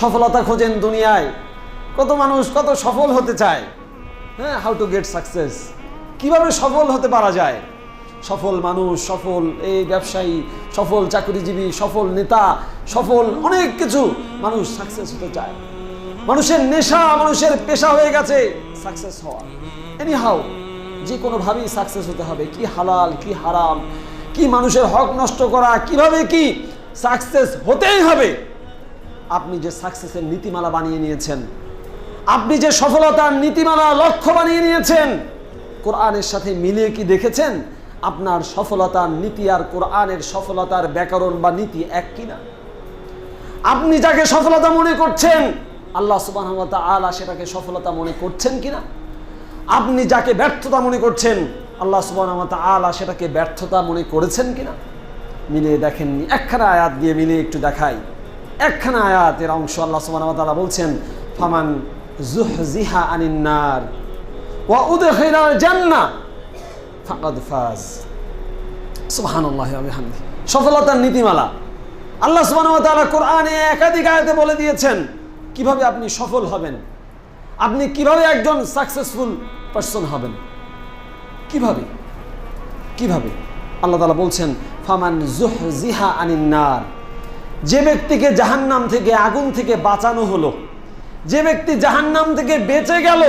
সফলতা খোঁজেন দুনিয়ায়। কত মানুষ কত সফল হতে চায়। হ্যাঁ হাউ টু গেট সাকসেস কীভাবে সফল হতে পারা যায়? সফল মানুষ, সফল এই ব্যবসায়ী, সফল চাকরিজীবী, সফল নেতা, সফল অনেক কিছু মানুষ সাকসেস হতে চায়। মানুষের নেশা, মানুষের পেশা হয়ে গেছে সাকসেস হওয়া। এনি হাউ যে কোনোভাবেই সাকসেস হতে হবে। কি হালাল, কি হারাম, কি মানুষের হক নষ্ট করা, কীভাবে কি সাকসেস হতেই হবে আপনি যে সাকসেসের নীতিমালা বানিয়ে নিয়েছেন, আপনি যে সফলতার নীতিমালা লক্ষ্য বানিয়ে নিয়েছেন, কোরআনের সাথে মিলিয়ে কি দেখেছেন? আপনার সফলতার নীতি আর কোরআনের সফলতার ব্যাকরণ বা নীতি এক কিনা আপনি যাকে সফলতা মনে করছেন, আল্লাহ সুবাহ আলা সেটাকে সফলতা মনে করছেন কিনা আপনি যাকে ব্যর্থতা মনে করছেন, আল্লাহ সুবাহ আলা সেটাকে ব্যর্থতা মনে করেছেন কিনা মিলিয়ে দেখেননি, একখানা আয়াত দিয়ে মিলিয়ে একটু দেখাই। একখানা আয়াতের অংশ আল্লাহ সুবাহ বলছেন, ফামান জুহজিহা আনিন্নার ওয়া উদখিলাল জান্নাহ ফাকাদ ফাজ। সফলতার নীতিমালা। আল্লাহ সুবহানাহু ওয়া কোরআনে একাধিক আয়াতে বলে দিয়েছেন, কীভাবে আপনি সফল হবেন? আপনি কীভাবে একজন সাকসেসফুল পারসন হবেন? কীভাবে? কীভাবে? আল্লাহ তাআলা বলছেন, ফামান জুহজিহা আনিন্নার যে ব্যক্তিকে জাহান্নাম থেকে, আগুন থেকে বাঁচানো হলো, যে ব্যক্তি জাহান্নাম থেকে বেঁচে গেল,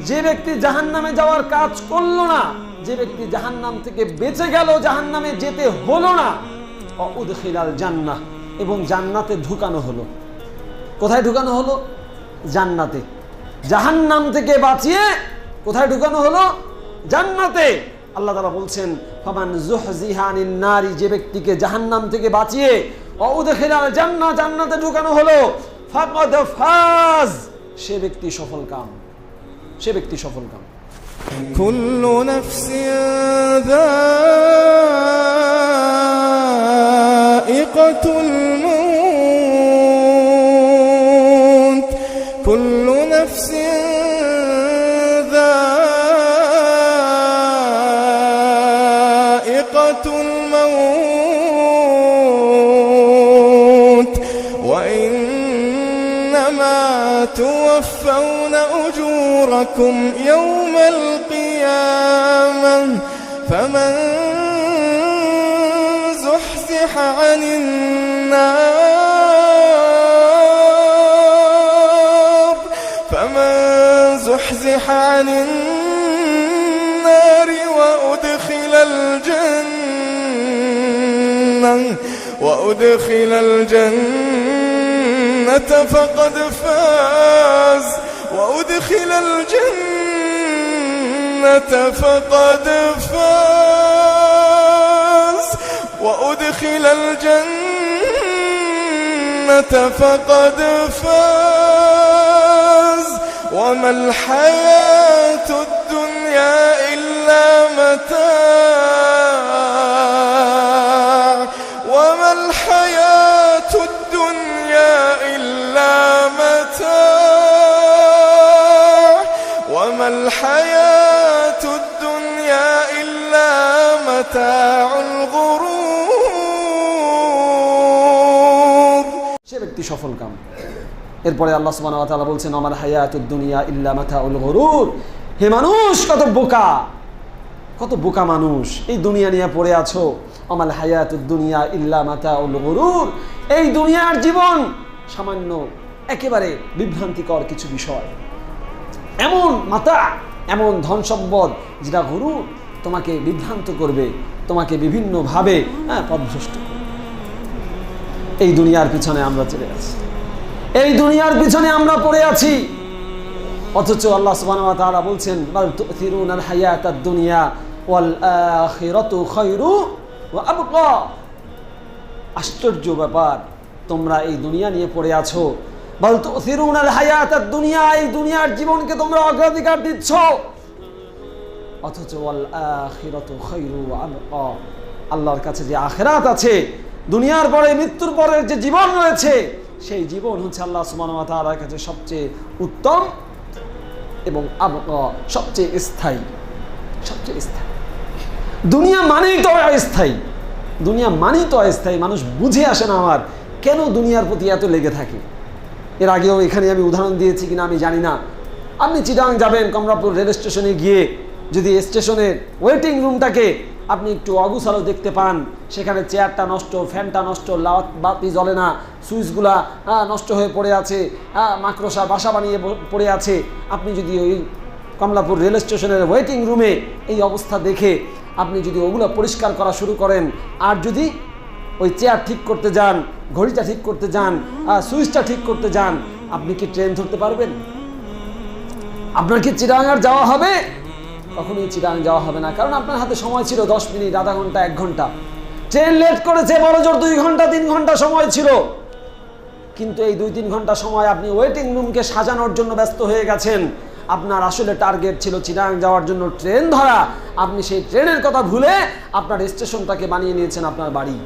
যে ব্যক্তি জাহান্নামে যাওয়ার কাজ করল না, যে ব্যক্তি জাহান্নাম থেকে বেঁচে গেল, জাহান্নামে যেতে হলো না উদখিলাল জান্নাহ, এবং জান্নাতে ঢুকানো হলো। কোথায় ঢুকানো হলো? জান্নাতে। জাহান্নাম থেকে বাঁচিয়ে কোথায় ঢুকানো হলো? জান্নাতে। আল্লাহ তাআলা বলছেন, ফামান জুহজিহানিন নারী যে ব্যক্তিকে জাহান্নাম থেকে বাঁচিয়ে জান্না জান্নাতে ঢুকানো হলো। ফাকদ ফাজ। সে ব্যক্তি সফল কাম। সে ব্যক্তি সফল কাম। কুল্লু নাফসিন যায়িকাতুল মাউত توفون أجوركم يوم القيامة فمن زحزح عن النار فمن زحزح عن النار وأدخل الجنة وأدخل فقد فاز وأدخل الجنة فقد فاز وأدخل الجنة فقد فاز. وما الحياة الدنيا إلا متاع وما الحياة الدنيا إلا متاع الغرور সে ব্যক্তি সফল কাম এরপরে আল্লাহ সুবহানাহু ওয়া তাআলা বলছেন আমার হায়াতুদ দুনিয়া ইল্লা মাতাউল গরুর হে মানুষ কত বোকা কত বোকা মানুষ এই দুনিয়া নিয়ে পড়ে আছো আমাল হায়াতুদ দুনিয়া ইল্লা মাতাউল গরুর এই দুনিয়ার জীবন সামান্য একেবারে বিভ্রান্তিকর কিছু বিষয় এমন মাতা, এমন ধন সম্পদ যেটা গরু তোমাকে বিভ্রান্ত করবে, তোমাকে বিভিন্নভাবে হ্যাঁ পদভ্রষ্ট করবে। এই দুনিয়ার পিছনে আমরা চলে আছি। এই দুনিয়ার পিছনে আমরা পড়ে আছি। অথচ আল্লাহ ওয়া বলছেন আশ্চর্য ব্যাপার, তোমরা এই দুনিয়া নিয়ে পড়ে আছো। জীবনকে তোমরা অগ্রাধিকার দিচ্ছ। অথচ আল্লাহর কাছে যে আখেরাত আছে, দুনিয়ার পরে, মৃত্যুর পরের যে জীবন রয়েছে, সেই জীবন হচ্ছে আল্লাহ তাআলার কাছে সবচেয়ে উত্তম এবং সবচেয়ে স্থায়ী। সবচেয়ে স্থায়ী। দুনিয়া মানেই তো অস্থায়ী। দুনিয়া মানেই তো অস্থায়ী। মানুষ বুঝে আসে না আমার, কেন দুনিয়ার প্রতি এত লেগে থাকে? এর আগেও এখানে আমি উদাহরণ দিয়েছি কিনা আমি জানি না। আপনি চিটাং যাবেন, কমলাপুর রেল স্টেশনে গিয়ে যদি স্টেশনের ওয়েটিং রুমটাকে আপনি একটু অগুছালো দেখতে পান, সেখানে চেয়ারটা নষ্ট, ফ্যানটা নষ্ট লাওয়াত বাতি জ্বলে না, সুইচগুলা নষ্ট হয়ে পড়ে আছে মাকড়সা বাসা বানিয়ে পড়ে আছে, আপনি যদি ওই কমলাপুর রেল স্টেশনের ওয়েটিং রুমে এই অবস্থা দেখে আপনি যদি ওগুলো পরিষ্কার করা শুরু করেন, আর যদি ওই চেয়ার ঠিক করতে যান ঘড়িটা ঠিক করতে যান সুইচটা ঠিক করতে যান, আপনি কি ট্রেন ধরতে পারবেন? আপনার কি চিরাঙ্গার যাওয়া হবে? কখনোই চিরাং যাওয়া হবে না, কারণ আপনার হাতে সময় ছিল দশ মিনিট, আধা ঘণ্টা, এক ঘণ্টা। ট্রেন লেট করেছে, বড় জোর দুই ঘণ্টা, তিন ঘণ্টা সময় ছিল। কিন্তু এই দুই তিন ঘণ্টা সময় আপনি ওয়েটিং রুমকে সাজানোর জন্য ব্যস্ত হয়ে গেছেন। আপনার আসলে টার্গেট ছিল চিরাং যাওয়ার জন্য ট্রেন ধরা। আপনি সেই ট্রেনের কথা ভুলে আপনার স্টেশনটাকে বানিয়ে নিয়েছেন আপনার বাড়ি।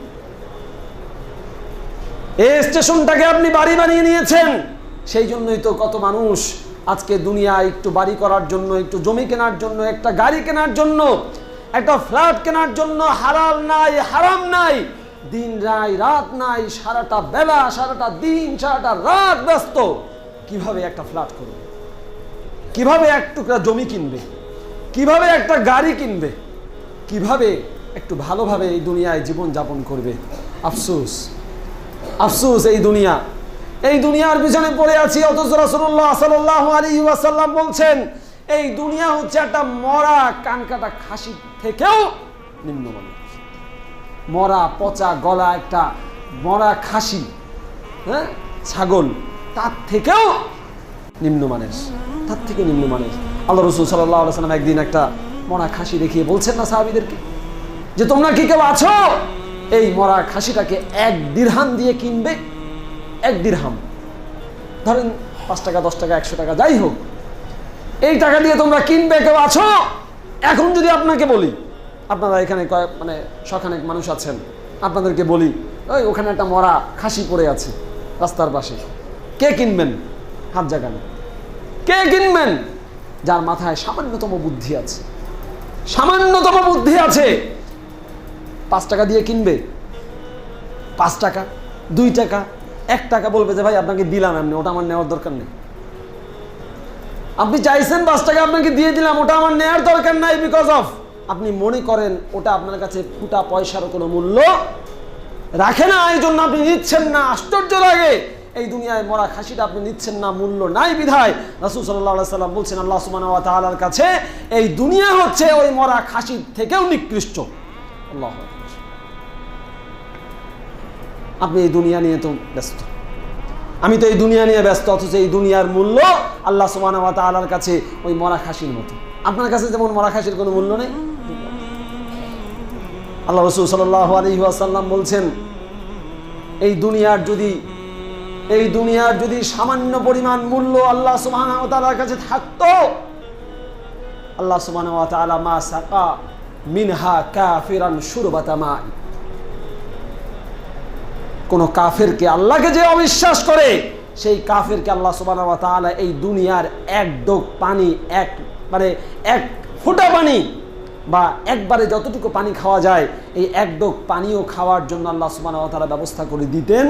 এই স্টেশনটাকে আপনি বাড়ি বানিয়ে নিয়েছেন। সেই জন্যই তো কত মানুষ আজকে দুনিয়ায় একটু বাড়ি করার জন্য, একটু জমি কেনার জন্য, একটা গাড়ি কেনার জন্য, একটা ফ্ল্যাট কেনার জন্য হালাল নাই, হারাম নাই, দিন নাই রাত নাই, সারাটা বেলা, সারাটা দিন, সারাটা রাত ব্যস্ত। কীভাবে একটা ফ্ল্যাট করবে? কীভাবে এক টুকরা জমি কিনবে? কীভাবে একটা গাড়ি কিনবে? কীভাবে একটু ভালোভাবে এই দুনিয়ায় জীবন যাপন করবে? আফসোস। আফসোস এই দুনিয়া। এই দুনিয়ার পিছনে পড়ে আছি, অথচ রাসূলুল্লাহ সাল্লাল্লাহু আলাইহি ওয়াসাল্লাম বলছেন, এই দুনিয়া হচ্ছে একটা মরা কানকাটা খাসি থেকেও নিম্নমানের মরা পচা গলা একটা মরা খাসি হ্যাঁ? ছাগল, তার থেকেও নিম্নমানের, তার থেকে নিম্নমানের। আল্লাহ রসুল সাল্লাহ সাল্লাম একদিন একটা মরা খাসি দেখিয়ে বলছেন না সাহাবিদেরকে, যে তোমরা কি কেউ আছো? এই মরা খাসিটাকে এক দিরহাম দিয়ে কিনবে, এক দিরহাম। ধরেন পাঁচ টাকা, দশ টাকা, একশো টাকা, যাই হোক। এই টাকা দিয়ে তোমরা কিনবে, কেউ আছো? এখন যদি আপনাকে বলি, আপনারা এখানে কয়েক মানে শখানেক মানুষ আছেন, আপনাদেরকে বলি, ওই ওখানে একটা মরা খাসি পড়ে আছে রাস্তার পাশে। কে কিনবেন? হাত জাগান। কে কিনবেন? যার মাথায় সামান্যতম বুদ্ধি আছে। সামান্যতম বুদ্ধি আছে। পাঁচ টাকা দিয়ে কিনবে? পাঁচ টাকা, দুই টাকা, এক টাকা বলবে যে, ভাই, আপনাকে দিলাম এমনি, ওটা আমার নেওয়ার দরকার নেই। আপনি চাইছেন পাঁচ টাকা আপনাকে দিয়ে দিলাম, ওটা আমার নেওয়ার দরকার নাই বিকজ অফ আপনি মনে করেন ওটা আপনার কাছে ফুটা পয়সারও কোনো মূল্য রাখে না, এই জন্য আপনি নিচ্ছেন না। আশ্চর্য লাগে, এই দুনিয়ায় মরা খাসিটা আপনি নিচ্ছেন না, মূল্য নাই বিধায়। রাসুল সাল্লাহ সাল্লাম বলছেন, আল্লাহ সুমান কাছে এই দুনিয়া হচ্ছে ওই মরা খাসির থেকেও নিকৃষ্ট। আল্লাহ। আপনি এই দুনিয়া নিয়ে তো ব্যস্ত। আমি তো এই দুনিয়া নিয়ে ব্যস্ত, অথচ এই দুনিয়ার মূল্য আল্লাহ সুমান তালার কাছে ওই মরা খাসির মতো। আপনার কাছে যেমন মরা খাসির কোনো মূল্য নেই? আল্লাহ রসুল সাল্লাহ আলহিহাসাল্লাম বলছেন, এই দুনিয়ার যদি, এই দুনিয়ার যদি সামান্য পরিমাণ মূল্য আল্লাহ সুবাহর কাছে থাকতো, আল্লাহ সুবাহ মিনহা কাফিরান সুরবাতা মাই। কোন কাফেরকে আল্লাহকে যে অবিশ্বাস করে, সেই কাফেরকে আল্লাহ সুবাহ এই দুনিয়ার এক ডোক পানি, এক মানে এক ফোঁটা পানি বা একবারে যতটুকু পানি খাওয়া যায়, এই এক ডোক পানিও খাওয়ার জন্য আল্লাহ তারা ব্যবস্থা করে দিতেন।